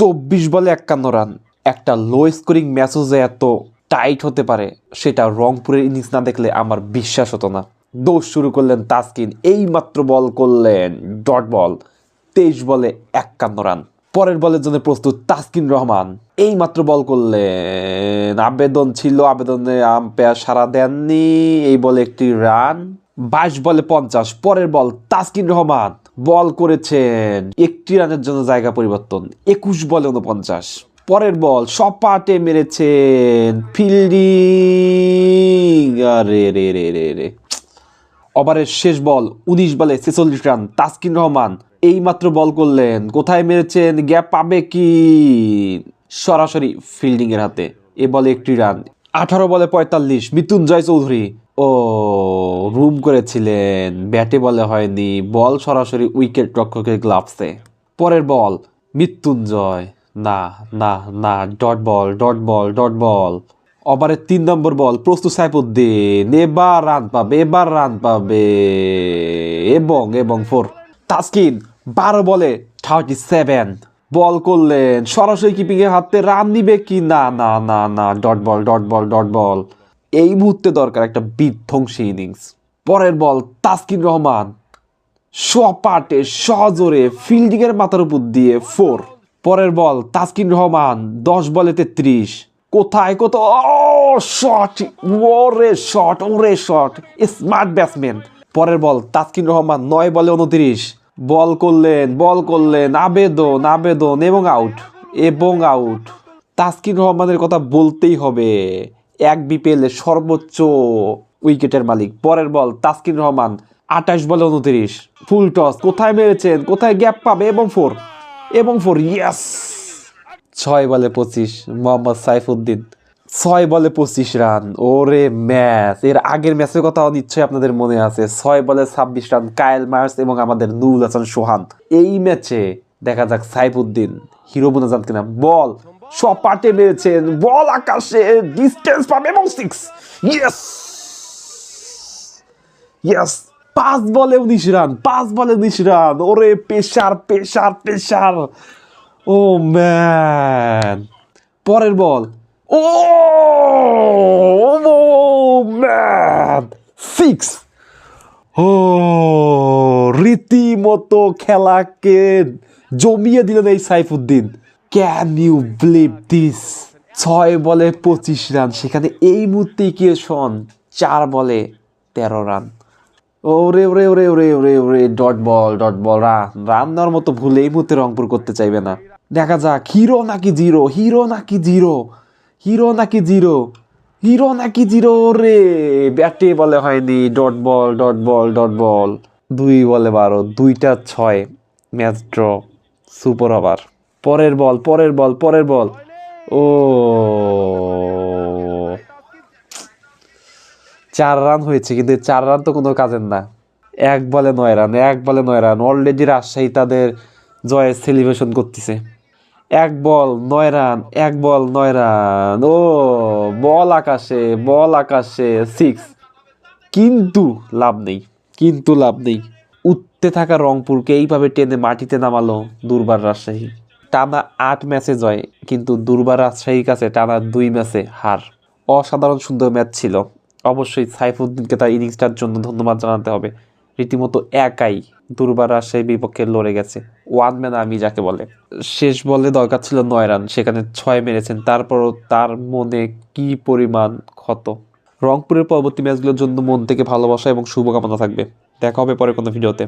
চব্বিশ বলে একান্ন রান। একটা লো স্কোরিং ম্যাচও যে এত টাইট হতে পারে, সেটা রংপুরের ইনিংস না দেখলে আমার বিশ্বাস হতো না। দোষ শুরু করলেন তাসকিন এই মাত্র বল করলেন ডট বল, তেইশ বলে একান্ন রান। পরের বলের জন্য প্রস্তুত তাসকিন রহমান এই মাত্র বল করলেন আবেদন ছিল, আবেদনে আম্পায়ার সারা দেননি, এই বলে একটি রান। বাইশ বলে পঞ্চাশ, পরের বল তাসকিন রহমান। বল করেছেন একটি রানের জন্য জায়গা পরিবর্তন, একুশ বলে উনপঞ্চাশ। পরের বল সপাটে মেরেছেন ফিল্ডিং। আরে, রে রে রে রে। ওভারের শেষ বল উনিশ বলে ছেচল্লিশ রান, তাসকিন রহমান। এই মাত্র বল করলেন, কোথায় মেরেছেন গ্যাপ পাবে কি? সরাসরি ফিল্ডিং এর হাতে, এ বলে একটি রান। আঠারো বলে পঁয়তাল্লিশ মৃত্যুঞ্জয় চৌধুরী ও রুম করেছিলেন, ব্যাটে বলে হয়নি, বল সরাসরি উইকেট রক্ষকের গ্লাভসে। পরের বল, মৃত্যুঞ্জয়। না না না, dot ball dot ball dot ball. ওভারের তিন নম্বর বল, প্রস্তুত সাইফুদ্দিন। এবার রান পাবে, এবার রান পাবে। এবং এবং ফোর। তাসকিন, বারো বলে থার্টি সেভেন। বল করলেন, সরাসরি কিপিং এর হাতে রান নিবে কি? না না না না, dot ball dot ball dot ball. এই মুহূর্তে দরকার একটা বিধ্বংসী ইনিংস। পরের বল তাসকিন রহমান। সপাটে সজোরে ফিল্ডিং এর মাথার উপর দিয়ে ফোর। পরের বল তাসকিন রহমান, দশ বলে তেত্রিশ। কোথায় কোথাও শট! ওরে শট ওরে শট! Smart batsman. পরের বল তাসকিন রহমান, নয় বলে উনত্রিশ। বল করলেন বল করলেন, আবেদন আবেদন এবং আউট এবং আউট। তাসকিন রহমানের কথা বলতেই হবে। এক বিপিএল সর্বোচ্চ উইকেটের মালিক। পরের বল, তাসকিন রহমান, আঠাশ বলে উনত্রিশ। ফুল টস, কোথায় মেরেছেন, কোথায় গ্যাপ পাবে, এবং ফোর? এবং ফোর ইয়াস ছয় বলে পঁচিশ, মোহাম্মদ সাইফুদ্দিন। ছয় বলে পঁচিশ রান, ওরে ম্যাচ! এর আগের ম্যাচের কথাও নিশ্চয়ই আপনাদের মনে আছে। ছয় বলে ছাব্বিশ রান, কায়েল মার্স এবং আমাদের নুরুল হাসান সোহান। এই ম্যাচে দেখা যাক সাইফুদ্দিন, হিরো বোনা যান কিনা, বল সপাটে মেরেছেন, বল আকাশে ডিস্টেন্স পাবে এবং সিক্স ইয়েস ইয়েস পাঁচ বলে উনিশ রান পাঁচ বলে উনিশ রান ওরে pressure pressure pressure. Oh man. পরের বল। ও ম্যান। সিক্স। ও, রীতিমতো খেলাকে জমিয়ে দিলেন এই Saifuddin. Can you believe this ছয় বলে পঁচিশ রান। সেখানে এই মুহূর্তে কি শোন? চার বলে তেরো রান। ওরে ওরে ওরে ওরে ওরে ওরে dot ball dot ball run run নেওয়ার মতো ভুল এই মুহূর্তে রংপুর করতে চাইবে না। দেখা যাক হিরো নাকি জিরো হিরো নাকি জিরো হিরো নাকি জিরো হিরো নাকি জিরো রে ব্যাটে বলে হয়নি dot ball dot ball dot ball দুই বলে বারো, দুইটা ছয় ম্যাচ ড্র সুপার ওভার পরের বল পরের বল পরের বল ও চার রান হয়েছে, কিন্তু চার রান তো কোনো কাজের না। এক বলে নয় রান, এক বলে নয় রান। অলরেডি রাজশাহী তাদের জয়ের সেলিব্রেশন করতেছে। এক বল, নয় রান, এক বল, নয় রান। ও, বল আকাশে বল আকাশে সিক্স কিন্তু লাভ নেই, কিন্তু লাভ নেই। উঠতে থাকা রংপুরকে এইভাবে টেনে মাটিতে নামালো দুর্বার রাজশাহী। টানা আট ম্যাচে জয়, কিন্তু দুর্বার রাজশাহীর কাছে টানা দুই ম্যাচে হার। অসাধারণ সুন্দর ম্যাচ ছিল। অবশ্যই সাইফুদ্দিনকে তার ইনিংসটার জন্য ধন্যবাদ জানাতে হবে। রীতিমতো একাই দুর্বার রাজশাহী বিপক্ষে লড়ে গেছে। ওয়ান ম্যান আমি যাকে বলে। শেষ বলে দরকার ছিল নয় রান, সেখানে ছয় মেরেছেন। তারপরও তার মনে কি পরিমাণ ক্ষত? রংপুরের পরবর্তী ম্যাচগুলোর জন্য মন থেকে ভালোবাসা এবং শুভকামনা থাকবে। দেখা হবে পরে কোনো ভিডিওতে।